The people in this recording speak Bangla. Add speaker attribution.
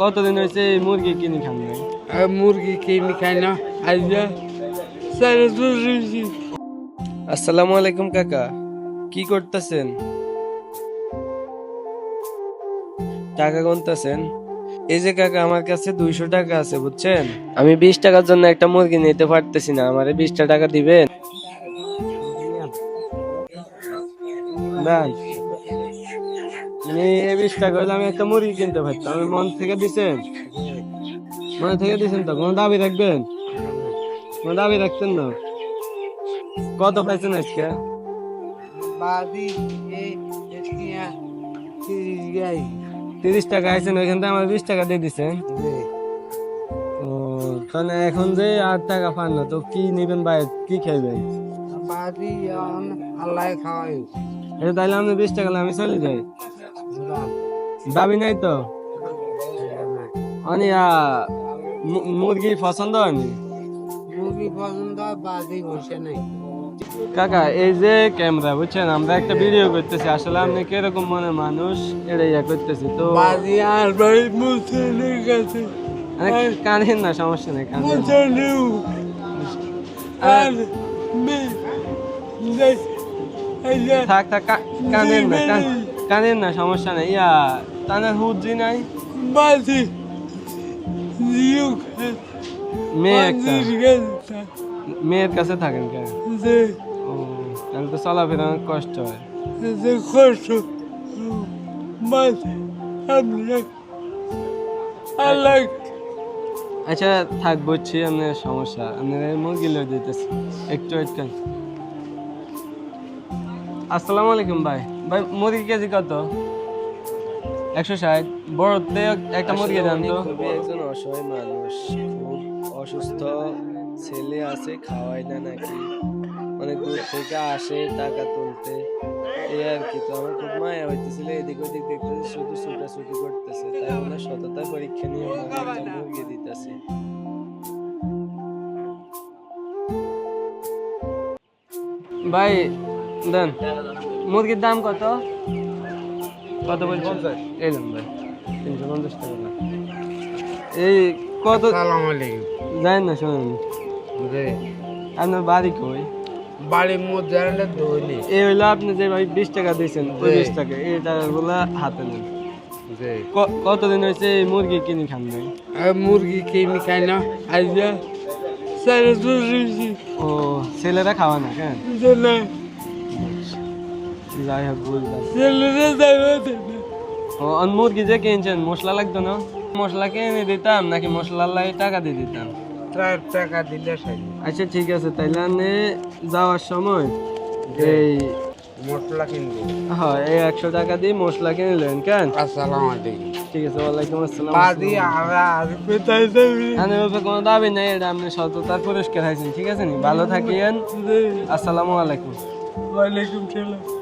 Speaker 1: কতদিন হয়েছে এই মুরগি কিনে খান নাই
Speaker 2: মুরগি কিনে খাই না।
Speaker 1: আসসালামু আলাইকুম কাকা। কি করতেছেন? টাকা গুনতেছেন? এই যে কাকা আমার কাছে দুইশো টাকা আছে বুঝছেন? আমি বিশ টাকার জন্য একটা মুরগি নিতে পারতেছি না। আমারে বিশটা টাকা দিবেন? মানে এই বিশ টাকা হলে আমি একটা মুরগি কিনতে পারতাম। আমি মন থেকে দিছেন। মন থেকে দিছেন তো? কোনো দাবি রাখবেন? কোনো দাবি রাখতেন না? কত পাইছেন আজকে?
Speaker 2: তিরিশ
Speaker 1: টাকা আইছেন ওইখান থেকে আমার বিশ টাকা দিয়ে দিছেন? ও তাহলে এখন যে আট টাকা পান না তো কি নিবেন ভাই? কি খাইবেন?
Speaker 2: বাদি আল্লাহ খাওয়াই।
Speaker 1: এটা তাহলে আপনি বিশ টাকা আমি চলে যাই। দাবি নাই তো? অনি মুরগি পছন্দ হয়নি?
Speaker 2: মুরগি পছন্দ বাদি বসে নাই।
Speaker 1: কাকা এই যে ক্যামেরা বুঝছেন? আমরা একটা ভিডিও করতেছি। আসলে আপনি কীরকম মনে মানুষ? এটা ইয়া করতেছি তো
Speaker 2: বাদি আর ভাই মুসলিমের কাছে
Speaker 1: কানেন না সমস্যা নেই কানেন
Speaker 2: আর
Speaker 1: থাক থাক কানেন না কান- কানেন না সমস্যা নেই। ইয়া তানের হুজি নাই?
Speaker 2: জিও
Speaker 1: মেয়ে একটা। মেয়ের কাছে থাকেন কেন? ও তাহলে তো চলাফেরা অনেক কষ্ট হয়।
Speaker 2: কষ্ট।
Speaker 1: আচ্ছা থাক বুঝছি আপনার সমস্যা। আপনার মুরগি দিতেছি। একটু একটু আসসালামু আলাইকুম ভাই। ভাই মুরগি কেজি কত? একশো ষাট। বড়তে একটা মুরগি দাম তো। খুবই একজন অসহায় মানুষ খুব অসুস্থ ছেলে আছে খাওয়াই না নাকি। অনেক দূর থেকে আসে টাকা তুলতে। এই আর কি তো আমার খুব মায়া হইতেছিল এদিক ওদিক দেখতেছি শুধু ছুটাছুটি করতেছে। তাই ওনার সততা পরীক্ষা নিয়ে একটা মুরগি দিতেছি। ভাই দেন। মুরগির দাম কত? কত বলছেন? এই ভাই তিনশো পঞ্চাশ টাকা। এই কত জানেন না শোনেন। আপনার বাড়ি কই?
Speaker 2: বাড়ির মধ্যে একটা দইলি
Speaker 1: এই হইল আপনি যে ভাই বিশ টাকা দিয়েছেন ওই বিশ টাকা এই টাকাগুলো হাতে নেন।
Speaker 2: যে
Speaker 1: ক- কতদিন হয়েছে এই মুরগি কিনে খান নাই
Speaker 2: মুরগি কিনে খাই না আইয়া
Speaker 1: ও ছেলেরা খাওয়া না কেন?
Speaker 2: না
Speaker 1: যাই হোক বুঝলাম ও আর মুরগি যে কিনছেন মশলা লাগতো না? মশলা কিনে দিতাম নাকি মশলা লাগে টাকা দিয়ে দিতাম?
Speaker 2: টাকা দিলে
Speaker 1: আচ্ছা ঠিক আছে তাইলে যাওয়ার সময় এই
Speaker 2: মশলা কিনবো।
Speaker 1: হ্যাঁ এই একশো টাকা দিয়ে মশলা কিনে নেন কেন?
Speaker 2: আসসালাম আলাইকুম।
Speaker 1: ঠিক আছে ওয়ালাইকুম আসসালাম।
Speaker 2: বাদি আর আর কোথায় যাবি?
Speaker 1: আমি ওপরে কোনো দাবি নেই এটা আপনি সততার পুরস্কার হাইছেন ঠিক আছে নি? ভালো থাকিয়েন আসসালামু আলাইকুম।
Speaker 2: ওয়ালাইকুম সালাম।